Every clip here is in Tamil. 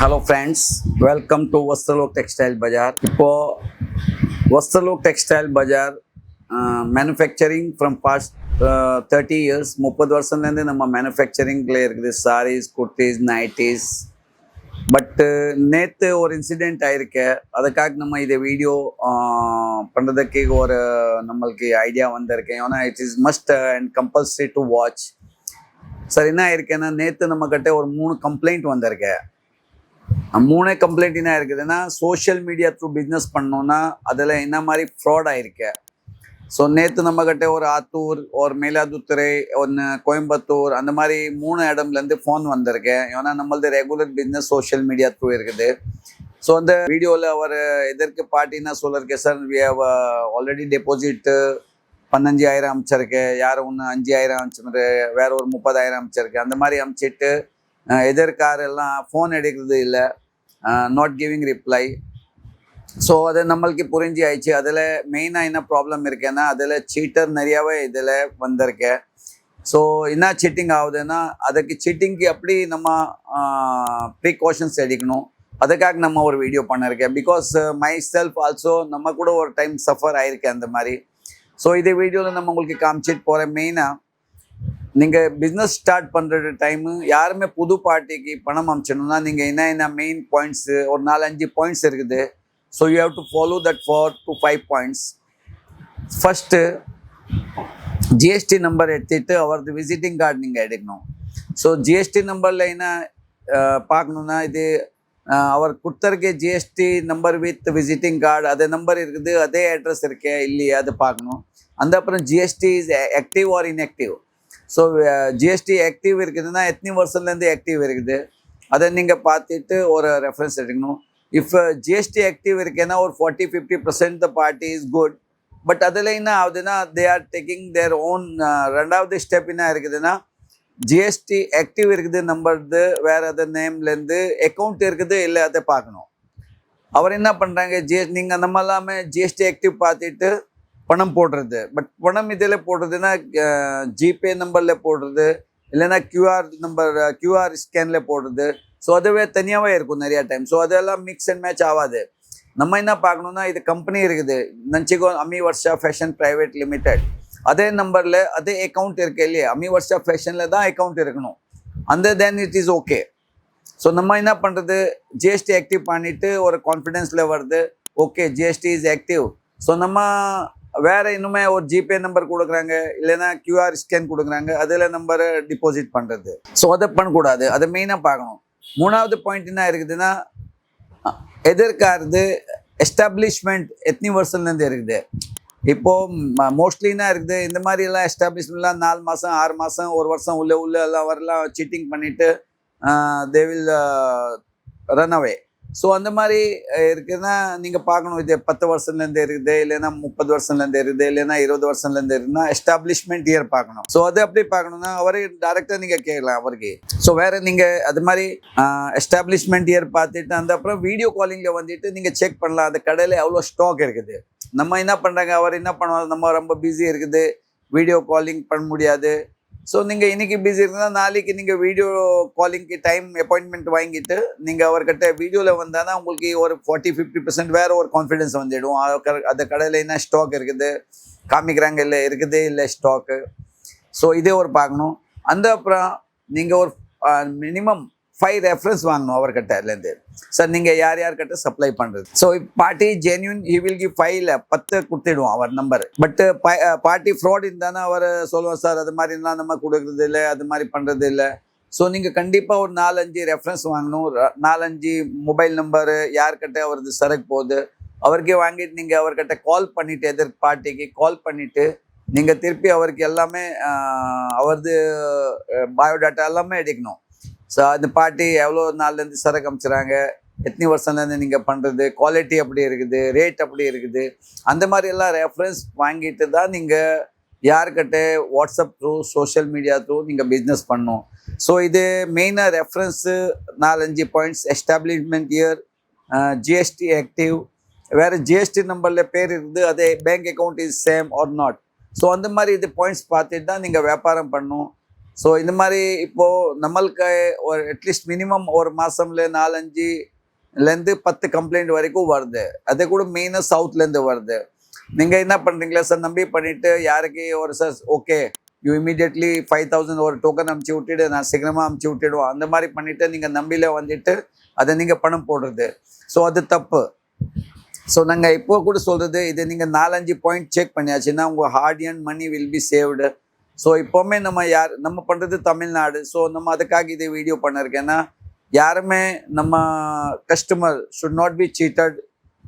Hello friends welcome to Vastralok textile Bazaar இப்போது Vastralok textile Bazaar manufacturing from past thirty years முப்பது வருஷம்லேருந்து நம்ம மேனுஃபேக்சரிங்கில் இருக்குது. சாரீஸ் குர்த்திஸ் நைட்டிஸ் பட்டு நேற்று ஒரு இன்சிடெண்ட் ஆயிருக்கு. அதுக்காக நம்ம இதை வீடியோ பண்ணுறதுக்கு ஒரு நம்மளுக்கு ஐடியா வந்திருக்கேன் ஏன்னா it is must and compulsory to watch sir என்ன ஆயிருக்கேன்னா நேற்று நம்மக்கிட்ட ஒரு மூணு கம்ப்ளைண்ட் வந்திருக்கேன் மூணே கம்ப்ளைண்ட் என்ன இருக்குதுன்னா சோஷியல் மீடியா த்ரூ பிஸ்னஸ் பண்ணோன்னா அதில் என்ன மாதிரி ஃப்ராட் ஆயிருக்கு? ஸோ நேற்று நம்மக்கிட்ட ஒரு ஆத்தூர் ஒரு மயிலாதுத்துறை ஒன்று கோயம்புத்தூர் அந்த மாதிரி மூணு இடம்லேருந்து ஃபோன் வந்திருக்கு. ஏன்னா நம்மளது regular business social media through இருக்குது. ஸோ அந்த வீடியோவில் அவர் எதற்கு பார்ட்டினா சொல்லிருக்கு sir we have already deposit uh, பதினஞ்சாயிரம் அமைச்சிருக்கு. யார் ஒன்று அஞ்சாயிரம் அமைச்சிரு வேற ஒரு முப்பதாயிரம் அமைச்சிருக்கு. அந்த மாதிரி அமைச்சிட்டு எதிர்காரெல்லாம் ஃபோன் எடுக்கிறது இல்லை. நாட் கிவிங் ரிப்ளை ஸோ அது நம்மளுக்கு புரிஞ்சு ஆயிடுச்சு. அதில் மெயினாக என்ன ப்ராப்ளம் இருக்குன்னா அதில் சீட்டர் நிறையாவே இதில் வந்திருக்கு ஸோ என்ன சீட்டிங் ஆகுதுன்னா அதுக்கு சீட்டிங்க்கு எப்படி நம்ம ப்ரிகாஷன்ஸ் எடுக்கணும்? அதுக்காக நம்ம ஒரு வீடியோ பண்ணிருக்கேன். பிகாஸ் மை செல்ஃப் ஆல்சோ நம்ம கூட ஒரு டைம் சஃபர் ஆயிருக்கேன் அந்த மாதிரி. ஸோ இது வீடியோவில் நம்ம உங்களுக்கு காமிச்சிட்டு போகிறேன் மெயினாக நீங்கள் பிஸ்னஸ் ஸ்டார்ட் பண்ணுற டைமு யாருமே புது பார்ட்டிக்கு பணம் அமிச்சணும்னா நீங்கள் என்ன என்ன மெயின் பாயிண்ட்ஸு ஒரு நாலஞ்சு பாயிண்ட்ஸ் இருக்குது. So you have to follow that four to five points first GST number எடுத்துட்டு அவரது விசிட்டிங் கார்டு நீங்கள் எடுக்கணும். ஸோ ஜிஎஸ்டி நம்பரில் என்ன பார்க்கணுன்னா இது அவர் கொடுத்துருக்க GST number with visiting card அதே நம்பர் இருக்குது அதே அட்ரஸ் இருக்கே இல்லையே அது பார்க்கணும். அந்த அப்புறம் GST is active or inactive so GST active இருக்குதுன்னா எத்தனை வருஷத்துலேருந்து ஆக்டிவ் இருக்குது? அதை நீங்கள் பார்த்துட்டு ஒரு ரெஃபரன்ஸ் எடுக்கணும். இஃப் ஜிஎஸ்டி uh, ஆக்டிவ் இருக்குன்னா ஒரு forty fifty percent the party is good but அதில் என்ன ஆகுதுன்னா they are taking their own ரெண்டாவது ஸ்டெப் என்ன இருக்குதுன்னா ஜிஎஸ்டி ஆக்டிவ் இருக்குது நம்பர்து வேறு அது நேம்லேருந்து அக்கௌண்ட் இருக்குது இல்லை அதை பார்க்கணும். அவர் என்ன பண்ணுறாங்க ஜிஎஸ் நீங்கள் நம்ம இல்லாமல் ஜிஎஸ்டி ஆக்டிவ் பார்த்துட்டு பணம் போடுறது. பட் பணம் இதில் போடுறதுன்னா ஜிபே நம்பரில் போடுறது. இல்லைன்னா கியூஆர் நம்பர் கியூஆர் ஸ்கேனில் போடுறது. ஸோ அதுவே தனியாகவே இருக்கும் நிறையா டைம் ஸோ அதெல்லாம் மிக்ஸ் அண்ட் மேட்ச் ஆகாது. நம்ம என்ன பார்க்கணுன்னா இது கம்பெனி இருக்குது. நஞ்சிகோ அமி வர்ஷா ஃபேஷன் ப்ரைவேட் லிமிடெட் அதே நம்பரில் அதே அக்கௌண்ட் இருக்கு இல்லையா? அமி வர்ஷா ஃபேஷனில் தான் அக்கௌண்ட் இருக்கணும். அந்த then it is okay so நம்ம என்ன பண்ணுறது ஜிஎஸ்டி ஆக்டிவ் பண்ணிவிட்டு ஒரு கான்ஃபிடென்ஸில் வருது. Okay GST is active so நம்ம வேற இன்னுமே ஒரு ஜிபே நம்பர் கொடுக்குறாங்க இல்லைன்னா கியூஆர் ஸ்கேன் கொடுக்குறாங்க அதில் நம்பரை டிபாசிட் பண்ணுறது ஸோ அதை பண்ணக்கூடாது. அதை மெயினாக பார்க்கணும். மூணாவது பாயிண்ட் என்ன இருக்குதுன்னா அஹ், எதற்காருது எஸ்டாப்ளிஷ்மெண்ட் எத்தனை வருஷத்துலேருந்து இருக்குது. இப்போது மோஸ்ட்லி என்ன இருக்குது? இந்த மாதிரி எல்லாம் எஸ்டாப்ளிஷ்மெண்ட்லாம் நாலு மாதம் ஆறு மாதம் ஒரு வருஷம் உள்ள உள்ள எல்லாம் வரலாம் சீட்டிங் பண்ணிவிட்டு they will run away so அந்த மாதிரி இருக்குதுன்னா நீங்கள் பார்க்கணும். இது பத்து வருஷம்லேருந்து இருக்குது. இல்லைன்னா முப்பது வருஷத்துலேருந்து இருக்குது. இல்லைன்னா இருபது வருஷத்துலேருந்து இருக்குன்னா எஸ்டாப்ளிஷ்மெண்ட் இயர் பார்க்கணும். ஸோ அது அப்படி பார்க்கணும்னா அவரே டேரெக்டாக நீங்கள் கேட்கலாம் அவருக்கு. ஸோ வேறு நீங்கள் அது மாதிரி எஸ்டாப்ளிஷ்மெண்ட் இயர் பார்த்துட்டு அந்த அப்புறம் வீடியோ காலிங்கில் வந்துட்டு நீங்கள் செக் பண்ணலாம். அந்த கடையில் எவ்வளோ ஸ்டாக் இருக்குது. நம்ம என்ன பண்ணுறாங்க அவர் என்ன பண்ணுவார்? நம்ம ரொம்ப பிஸி இருக்குது. வீடியோ காலிங் பண்ண முடியாது. ஸோ நீங்கள் இன்றைக்கி பிஸி இருந்தால் நாளைக்கு நீங்கள் வீடியோ காலிங்க்கு டைம் அப்பாயின்மெண்ட் வாங்கிட்டு நீங்கள் அவர்கிட்ட வீடியோவில் வந்தால் உங்களுக்கு ஒரு ஃபார்ட்டி ஃபிஃப்டி பர்சன்ட் வேறு ஒரு கான்ஃபிடென்ஸ் வந்துடும். அந்த கடையில் என்ன ஸ்டாக் இருக்குது? காமிக்கிறாங்க இல்லை இருக்குது இல்லை ஸ்டாக்கு ஸோ இதே ஒரு பார்க்கணும். அந்த அப்புறம் நீங்கள் ஒரு மினிமம் ஃபைவ் ரெஃபரன்ஸ் வாங்கணும் அவர்கிட்டலேருந்து சார் நீங்கள் யார் யார்கிட்ட சப்ளை பண்ணுறது so party genuine he will give ஃபைவ்ல பத்து கொடுத்துடுவோம் அவர் நம்பர் பட்டு பார்ட்டி ஃப்ராட் இருந்தானே அவர் சொல்லுவோம் சார் அது மாதிரிலாம் நம்ம கொடுக்குறது இல்லை அது மாதிரி பண்ணுறது இல்லை. ஸோ நீங்கள் கண்டிப்பாக ஒரு நாலஞ்சு ரெஃபரன்ஸ் வாங்கணும். நாலஞ்சு மொபைல் நம்பரு யார்கிட்ட அவரது சரக்கு போகுது அவருக்கே வாங்கிட்டு நீங்கள் அவர்கிட்ட கால் பண்ணிவிட்டு எதிர் பார்ட்டிக்கு கால் பண்ணிவிட்டு நீங்கள் திருப்பி அவருக்கு எல்லாமே அவரது பயோடாட்டா எல்லாமே எடுக்கணும். ஸோ அந்த பாட்டி எவ்வளோ நாள்லேருந்து சரக்கு அமைச்சுறாங்க எத்தனை வருஷம்லேருந்து நீங்கள் பண்ணுறது குவாலிட்டி அப்படி இருக்குது? ரேட் அப்படி இருக்குது? அந்த மாதிரி எல்லாம் ரெஃபரன்ஸ் வாங்கிட்டு தான் நீங்கள் யார்கிட்ட WhatsApp through social media through நீங்கள் பிஸ்னஸ் பண்ணும் ஸோ இது மெயினாக ரெஃபரன்ஸு நாலஞ்சு points establishment year GST active வேறு ஜிஎஸ்டி நம்பரில் பேர் இருக்குது. அதே bank account is same or not so அந்த மாதிரி இது பாயிண்ட்ஸ் பார்த்துட்டு தான் நீங்கள் வியாபாரம் பண்ணணும். ஸோ இந்த மாதிரி இப்போது நம்மளுக்கு ஒரு அட்லீஸ்ட் மினிமம் ஒரு மாதம்ல நாலஞ்சுலேருந்து பத்து கம்ப்ளைண்ட் வரைக்கும் வருது. அது கூட மெயினாக சவுத்லேருந்து வருது. நீங்கள் என்ன பண்ணுறீங்களா சார் நம்பி பண்ணிவிட்டு யாருக்கு ஒரு sir okay you immediately five thousand ஒரு டோக்கன் அமுச்சு விட்டுட்டு நான் சீக்கிரமாக அமுச்சு விட்டுடுவோம். அந்த மாதிரி பண்ணிவிட்டு நீங்கள் நம்பியில் வந்துட்டு அதை நீங்கள் பணம் போடுறது. ஸோ அது தப்பு. ஸோ நாங்கள் இப்போ கூட சொல்கிறது இது நீங்கள் நாலஞ்சு பாயிண்ட் செக் பண்ணியாச்சுன்னா உங்கள் hard and money will be saved so இப்போவுமே நம்ம யார் நம்ம பண்ணுறது தமிழ்நாடு. ஸோ நம்ம அதுக்காக இதை வீடியோ பண்ணிருக்கேன்னா யாருமே நம்ம customer should not be cheated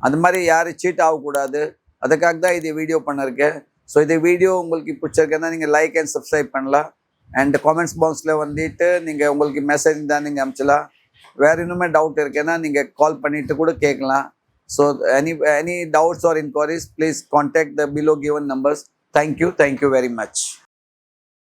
அந்த மாதிரி யாரும் சீட் ஆகக்கூடாது. அதுக்காக தான் இதை வீடியோ பண்ணிருக்கேன். ஸோ இது வீடியோ உங்களுக்கு பிடிச்சிருக்கேன்னா நீங்கள் லைக் அண்ட் சப்ஸ்கிரைப் பண்ணலாம். அண்ட் காமெண்ட்ஸ் பாக்ஸில் வந்துட்டு நீங்கள் உங்களுக்கு மெசேஜ் தான் நீங்கள் அனுப்பிச்சலாம் வேறு இன்னுமே டவுட் இருக்கேன்னா நீங்கள் கால் பண்ணிட்டு கூட கேட்கலாம். So any any doubts or enquiries please contact the below given numbers thank you thank you very much